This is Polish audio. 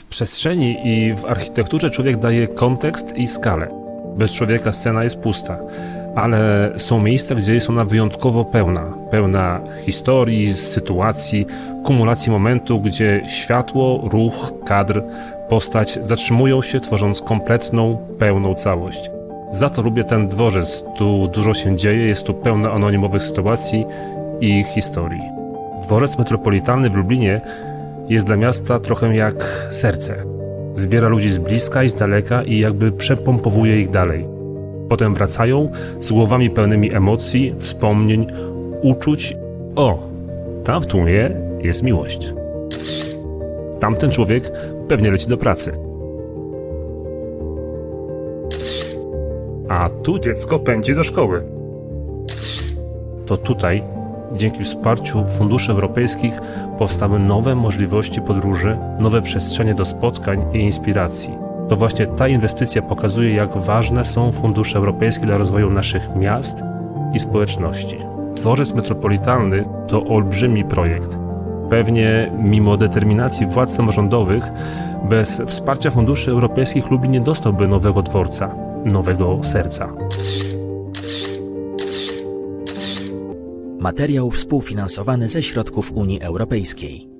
W przestrzeni i w architekturze człowiek daje kontekst i skalę. Bez człowieka scena jest pusta, ale są miejsca, gdzie jest ona wyjątkowo pełna. Pełna historii, sytuacji, kumulacji momentu, gdzie światło, ruch, kadr, postać zatrzymują się, tworząc kompletną, pełną całość. Za to lubię ten dworzec. Tu dużo się dzieje, jest tu pełno anonimowych sytuacji i historii. Dworzec metropolitalny w Lublinie jest dla miasta trochę jak serce. Zbiera ludzi z bliska i z daleka i jakby przepompowuje ich dalej. Potem wracają z głowami pełnymi emocji, wspomnień, uczuć. O, tam w tłumie jest miłość. Tamten człowiek pewnie leci do pracy. A tu dziecko pędzi do szkoły. To tutaj, dzięki wsparciu funduszy europejskich, powstały nowe możliwości podróży, nowe przestrzenie do spotkań i inspiracji. To właśnie ta inwestycja pokazuje, jak ważne są fundusze europejskie dla rozwoju naszych miast i społeczności. Dworzec metropolitalny to olbrzymi projekt. Pewnie mimo determinacji władz samorządowych, bez wsparcia funduszy europejskich Lublin nie dostałby nowego dworca, nowego serca. Materiał współfinansowany ze środków Unii Europejskiej.